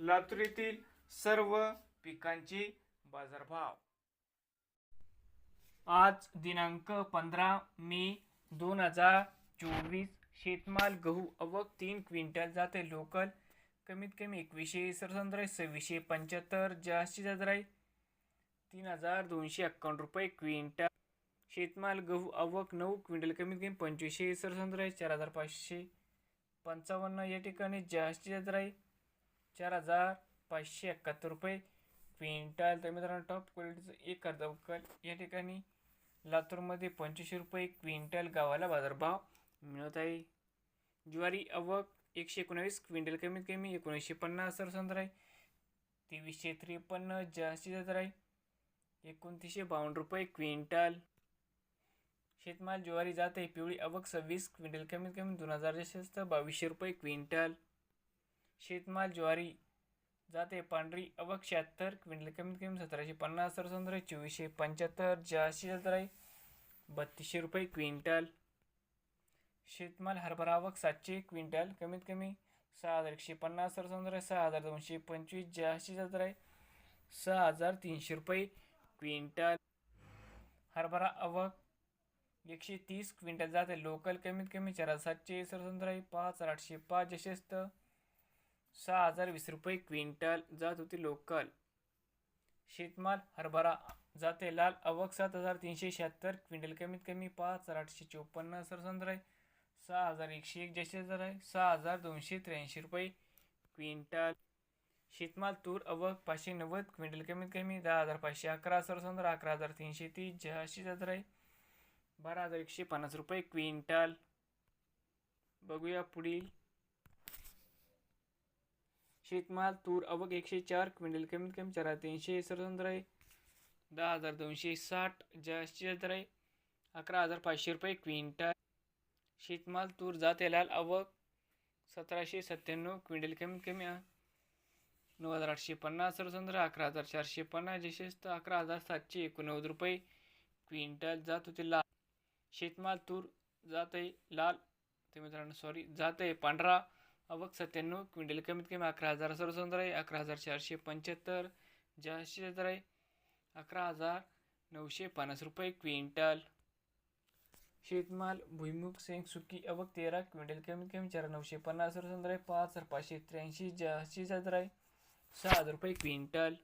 लातूर येथील सर्व पिकांचे बाजारभाव. आज दिनांक पंधरा मे दोन हजार चोवीस शेतमाल गहू अवक तीन क्विंटल जाते लोकल. कमीत कमी एकवीसशे सरसंद्र सव्वीसशे पंच्याहत्तर जास्तीत जास्त राहील तीन हजार दोनशे एक्कावन्न रुपये क्विंटल. शेतमाल गहू आवक नऊ क्विंटल कमीत कमी पंचवीसशे सरसंद्र चार हजार पाचशे पंचावन्न या ठिकाणी जास्तीत जास्त आहे चार हजार पाचशे एकाहत्तर रुपये. क्विंटल तर मित्रांनो टॉप क्वालिटीचं एक अर्धा उकल या ठिकाणी लातूरमध्ये पंचवीसशे रुपये क्विंटल गावाला बाजारभाव मिळत आहे. ज्वारी आवक एकशे एकोणावीस क्विंटल कमीत कमी एकोणीसशे पन्नास सरसंतर आहे. तेवीसशे त्रेपन्न जास्तीत जास्त आहे. एकोणतीसशे बावन्न रुपये क्विंटल. शेतमाल ज्वारी जात आहे पिवळी अवक सव्वीस क्विंटल कमीत कमी दोन हजार जास्त बावीसशे रुपये क्विंटल. शेतमाल ज्वारी जाते पांढरी अवक शहात्तर क्विंटल कमीत कमी सतराशे पन्नास सरसंद्र चोवीसशे पंच्याहत्तर जास्तीत सतरा बत्तीसशे रुपये क्विंटल. शेतमाल हरभरा आवक सातशे क्विंटल कमीत कमी सहा हजार एकशे पन्नास सरसंद्र सहा हजार दोनशे पंचवीस जास्तीत सतरा सहा हजार तीनशे रुपये क्विंटल. हरभरा आवक एकशे तीस क्विंटल जाते लोकल कमीत कमी चार हजार सातशे सरसंद्र पाच हजार आठशे पाच जशेस्त. सहा हजार वीस रुपये क्विंटल जात होती लोकल. शेतमाल हरभरा जाते लाल अवक सात हजार तीनशे शहात्तर क्विंटल कमीत कमी पाच हजार आठशे चोपन्न सरसंद्र आहे. सहा हजार एकशे एक जास्तीत हजार आहे. सहा हजार दोनशे त्र्याऐंशी रुपये क्विंटल. शेतमाल तूर अवक पाचशे नव्वद क्विंटल कमीत कमी दहा हजार पाचशे अकरा सरसंद्र अकरा हजार तीनशे तीस जहाशी जास्त आहे. बारा हजार एकशे पन्नास रुपये क्विंटल. बघूया पुढील. शेतमाल तूर अवक एकशे चार क्विंटल कमीत कमी चार हजार तीनशे सरसंद्र आहे. दहा हजार दोनशे साठ जास्तीत जास्त आहे. अकरा हजार पाचशे रुपये क्विंटल. शेतमाल तूर जात लाल अवक सतराशे सत्त्याण्णव क्विंटल कमीत कमी नऊ हजार आठशे पन्नास सरसंद्र अकरा हजार चारशे पन्नास जशेस्त अकरा हजार सातशे एकोणनव्वद रुपये क्विंटल जात होते लाल. शेतमाल तूर जात आहे लाल. ते मित्रांनो सॉरी जात आहे पांढरा. अवक सत्त्याण्णव क्विंटल कमीत कमी अकरा हजार सरसंद्र आहे अकरा हजार चारशे पंच्याहत्तर जास्तीत जास्त आहे अकरा हजार नऊशे पन्नास रुपये क्विंटल. शेतमाल भुईमुग सेंग सुकी अवक तेरा क्विंटल कमीत कमी चार नऊशे पन्नास सरसंद्र आहे पाच हजार पाचशे त्र्याऐंशी जास्तीत जास्त आहे सहा हजार रुपये क्विंटल.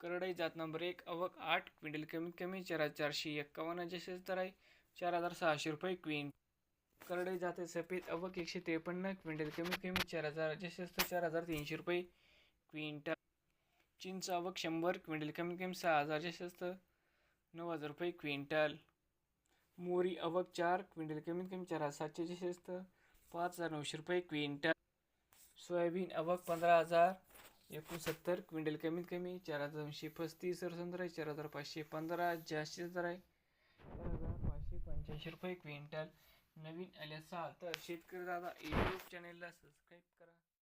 करडई जात नंबर एक अवक आठ क्विंटल कमीत कमी चार हजार चारशे एक्कावन्न जसे दर आहे चार हजार सहाशे रुपये क्विंट करडई जाते सफेद अवक एकशे त्रेपन्न क्विंटल कमीत कमी चार हजार जसे चार हजार तीनशे रुपये क्विंटल. चिंच अवक शंभर क्विंटल कमीत कमी सहा हजार जसे नऊ हजार रुपये क्विंटल. मोरी अवक चार क्विंटल कमीत कमी चार हजार सातशे जसे पाच हजार नऊशे रुपये क्विंटल. सोयाबीन अवक पंधरा हजार एकोणसत्तर क्विंटल कमीत कमी चार हजार दोनशे पस्तीस सरसंद्र आहे चार हजार पाचशे पंधरा जास्तीत दर आहे चार हजार पाचशे पंच्याऐंशी रुपये क्विंटल. नवीन आले असाल तर शेतकरी दादा यूट्यूब चॅनेलला सबस्क्राईब करा.